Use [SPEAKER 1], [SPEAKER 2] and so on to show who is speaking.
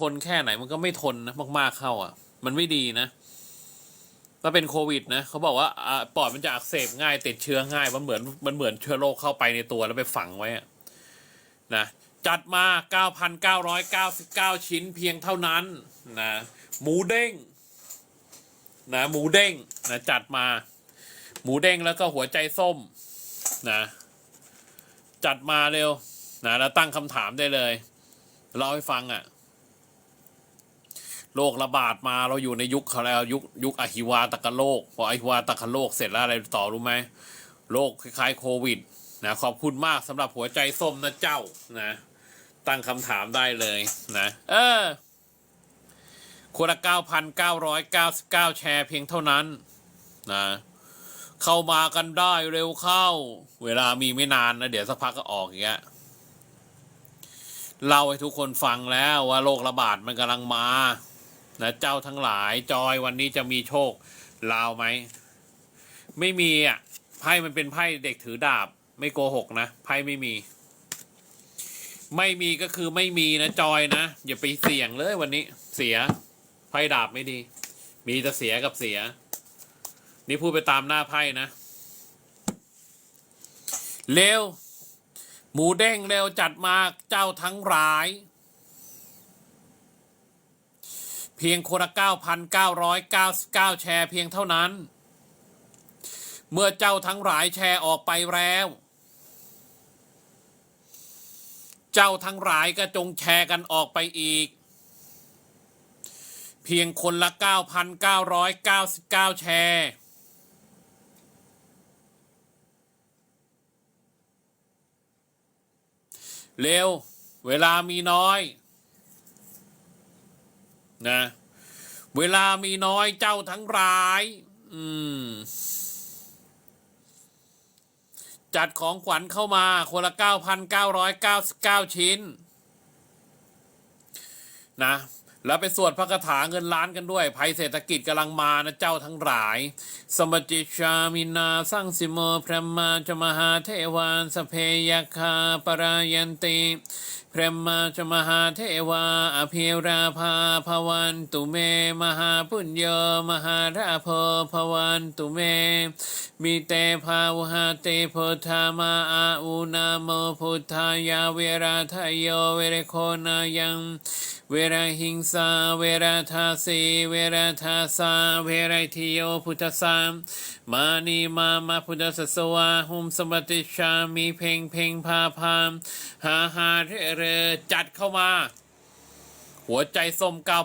[SPEAKER 1] ทนแค่ไหนมันก็ไม่ทนนะมาก ๆเข้าอะ มันไม่ดีนะถ้าเป็นโควิด นะเขาบอกว่าอ่าปอดมันจะอักเสบง่ายติดเชื้อง่ายมันเหมือนมันเหมือนเชื้อโรคเข้าไปในตัวแล้วไปฝังไว้อะนะจัดมา 9,999 ชิ้นเพียงเท่านั้นนะหมูเด้งนะหมูเด้งนะจัดมา หมูเด้งแล้วก็หัวใจส้มนะจัดมาเร็วนะแล้วตั้งคำถามได้เลยเล่าให้ฟังอะ่ะ โรคระบาดมาเราอยู่ในยุคเขาแล้วยุคยุคอหิวาตกโรคพออหิวาตกโรคเสร็จแล้วอะไรต่อรู้ไหมโรคคล้ายๆโควิดนะขอบคุณมากสำหรับหัวใจส้มนะเจ้านะ ตั้งคำถามได้เลยนะ เออคนละเก้าพันเก้าร้อยเก้าสิบเก้าแชร์เพียงเท่านั้นนะเข้ามากันได้เร็วเข้า เวลามีไม่นานนะ เดี๋ยวสักพักก็ออกอย่างเงี้ยเล่าให้ทุกคนฟังแล้วว่าโรคระบาดมันกำลังมา นะเจ้าทั้งหลายจอยวันนี้จะมีโชคลาวไหม ไม่มีอะไพ่มันเป็นไพ่เด็กถือดาบ ไม่โกหกนะไพ่ไม่มี ไม่มีก็คือไม่มีนะจอยนะ อย่าไปเสี่ยงเลยวันนี้ เสียไพ่ดาบไม่ดี มีแต่เสียกับเสีย นี่พูดไปตามหน้าไพ่นะเร็ว หมูเด้งเร็วจัดมาเจ้าทั้งหลาย เพียงคนละ9,999 แชร์เพียงเท่านั้น เมื่อเจ้าทั้งหลายแชร์ออกไปแล้ว เจ้าทั้งหลายก็จงแชร์กันออกไปอีก เพียงคนละ 9,999 แชร์เร็ว เวลามีน้อย นะ เวลามีน้อยเจ้าทั้งหลาย อืม จัดของขวัญเข้ามา คนละ 9,999 ชิ้น นะแล้วไปสวดพระคาถาเงินล้านกันด้วย ภัยเศรษฐกิจกำลังมานะเจ้าทั้งหลาย สมจิชามินาสังสิโมพระมาจมหาเทวานสเพยคาปรายันติ พระมาจมหาเทวา อภิราภาภวันตุเม มหาปุญโยมหาราภภวันตุเม มิเตภาวหาเตโพธามาอาอุนาโมพุทธายาเวราทายโยเวรโคนายังเวราหิงสาเวราทาสีเวราทาสาเวราทิโยพุทธสามมานีมามาพุทธสสวาหุมสมบัติชามีเพ่งเพ่งพาพามหาหาเรเรจัดเข้ามา หัวใจส้มก้า